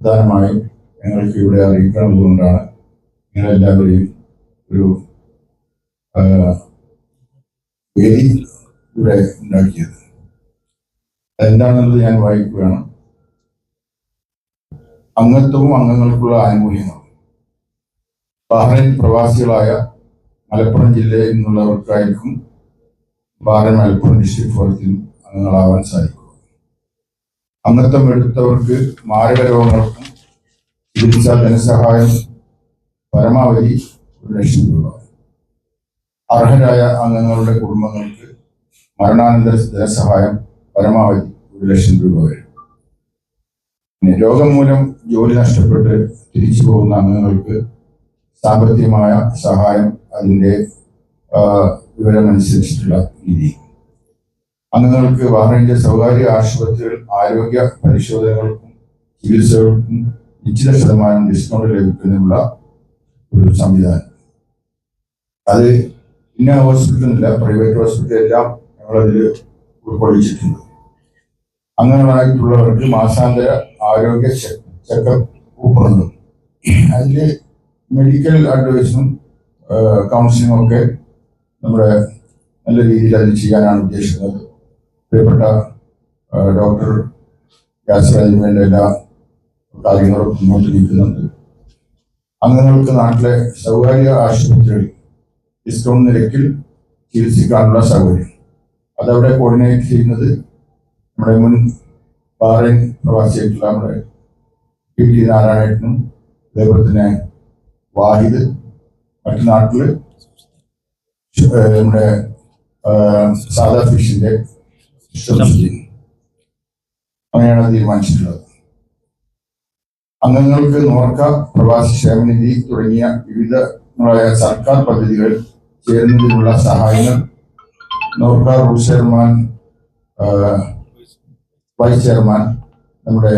പ്രധാനമായും ഞങ്ങൾക്ക് ഇവിടെ അറിയിക്കണമെന്നുകൊണ്ടാണ് നിങ്ങളെല്ലാവരെയും ഒരു വേദി ഇവിടെ ഉണ്ടാക്കിയത്. അതെന്താണെന്നുള്ളത് ഞാൻ വായിക്കുകയാണ്. അംഗത്വവും അംഗങ്ങൾക്കുള്ള ആനുകൂല്യങ്ങളും ബഹ്റൈൻ പ്രവാസികളായ മലപ്പുറം ജില്ലയിൽ നിന്നുള്ളവർക്കായിരിക്കും ബഹ്റൈൻ മലപ്പുറം ഡിസ്ട്രിക്ട് ഫോറത്തിൽ അംഗങ്ങളാവാൻ സാധിക്കും. അംഗത്വം എടുത്തവർക്ക് മാരക രോഗങ്ങൾക്കും ചികിത്സാ ധനസഹായം പരമാവധി ഒരു ലക്ഷം രൂപ. അർഹരായ അംഗങ്ങളുടെ കുടുംബങ്ങൾക്ക് മരണാനന്തര ധനസഹായം പരമാവധി ഒരു ലക്ഷം രൂപ വരും. പിന്നെ രോഗം മൂലം ജോലി നഷ്ടപ്പെട്ട് തിരിച്ചു പോകുന്ന അംഗങ്ങൾക്ക് സാമ്പത്തികമായ സഹായം അതിന്റെ വിവരമനുസരിച്ചിട്ടുള്ള രീതി. അംഗങ്ങൾക്ക് ബഹ്റൈന്റെ സ്വകാര്യ ആശുപത്രികൾ ആരോഗ്യ പരിശോധനകൾക്കും ചികിത്സകൾക്കും നിശ്ചിത ശതമാനം ഡിസ്കൗണ്ട് ലഭിക്കുന്നതിനുള്ള ഒരു സംവിധാനം. അത് ഇന്ന ഹോസ്പിറ്റലില്ല പ്രൈവറ്റ് ഹോസ്പിറ്റൽ എല്ലാം ഞങ്ങളതിൽ ഉൾക്കൊള്ളിച്ചിട്ടുണ്ട്. അങ്ങനെയായിട്ടുള്ളവർക്ക് മാസാന്തര ആരോഗ്യ ചെക്കപ്പ് കൂപ്പറുണ്ട് അതിൽ മെഡിക്കൽ അഡ്വൈസും കൗൺസിലിംഗും ഒക്കെ നമ്മുടെ നല്ല രീതിയിൽ അത് ചെയ്യാനാണ് ഉദ്ദേശിക്കുന്നത്. പ്രിയപ്പെട്ട ഡോക്ടർ യാസരാജിന് വേണ്ട എല്ലാ കാര്യങ്ങളും മുന്നോട്ട് നീക്കുന്നുണ്ട്. അംഗങ്ങൾക്ക് നാട്ടിലെ സ്വകാര്യ ആശുപത്രികളിൽ ഡിസ്കൗണ്ട് നിരക്കിൽ ചികിത്സിക്കാനുള്ള സൗകര്യം. അതവിടെ കോർഡിനേറ്റ് ചെയ്യുന്നത് നമ്മുടെ മുൻ ബാറൻ പ്രവാസിയായിട്ടുള്ള നമ്മുടെ പി ടി നാരായണനും അതേപോലെ തന്നെ വാഹിദ് മറ്റു നാട്ടിൽ നമ്മുടെ സാദാ ഫിഷിന്റെ സബ്സിഡി അങ്ങനെയാണ് തീരുമാനിച്ചിട്ടുള്ളത്. അംഗങ്ങൾക്ക് നോർക്ക പ്രവാസി ക്ഷേമനിധി തുടങ്ങിയ വിവിധ സർക്കാർ പദ്ധതികൾ ചേരുന്നതിനുള്ള സഹായങ്ങൾ Norka root chairman vice chairman നമ്മുടെ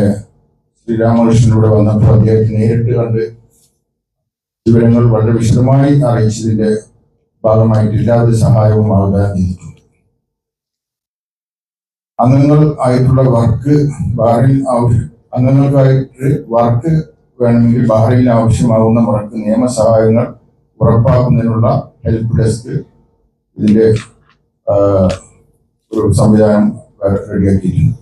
ശ്രീരാമകൃഷ്ണനിലൂടെ വന്നപ്പോൾ അദ്ദേഹത്തെ നേരിട്ട് കണ്ട് വിവരങ്ങൾ വളരെ വിശദമായി അറിയിച്ചതിന്റെ ഭാഗമായിട്ട് എല്ലാവിധ സഹായവും വാഗ്ദാനം ചെയ്തിട്ടുണ്ട് അംഗങ്ങൾ ആയിട്ടുള്ള വർക്ക് ബാറിൽ ആവശ്യം അംഗങ്ങൾക്കായിട്ട് വർക്ക് വേണമെങ്കിൽ ബാറിൽ ആവശ്യമാകുന്ന മുറക്ക് നിയമസഹായങ്ങൾ ഉറപ്പാക്കുന്നതിനുള്ള ഹെൽപ്പ് ഡെസ്ക് ഇതിന്റെ ഒരു സംവിധാനം റെഡിയാക്കിയിട്ടുണ്ട്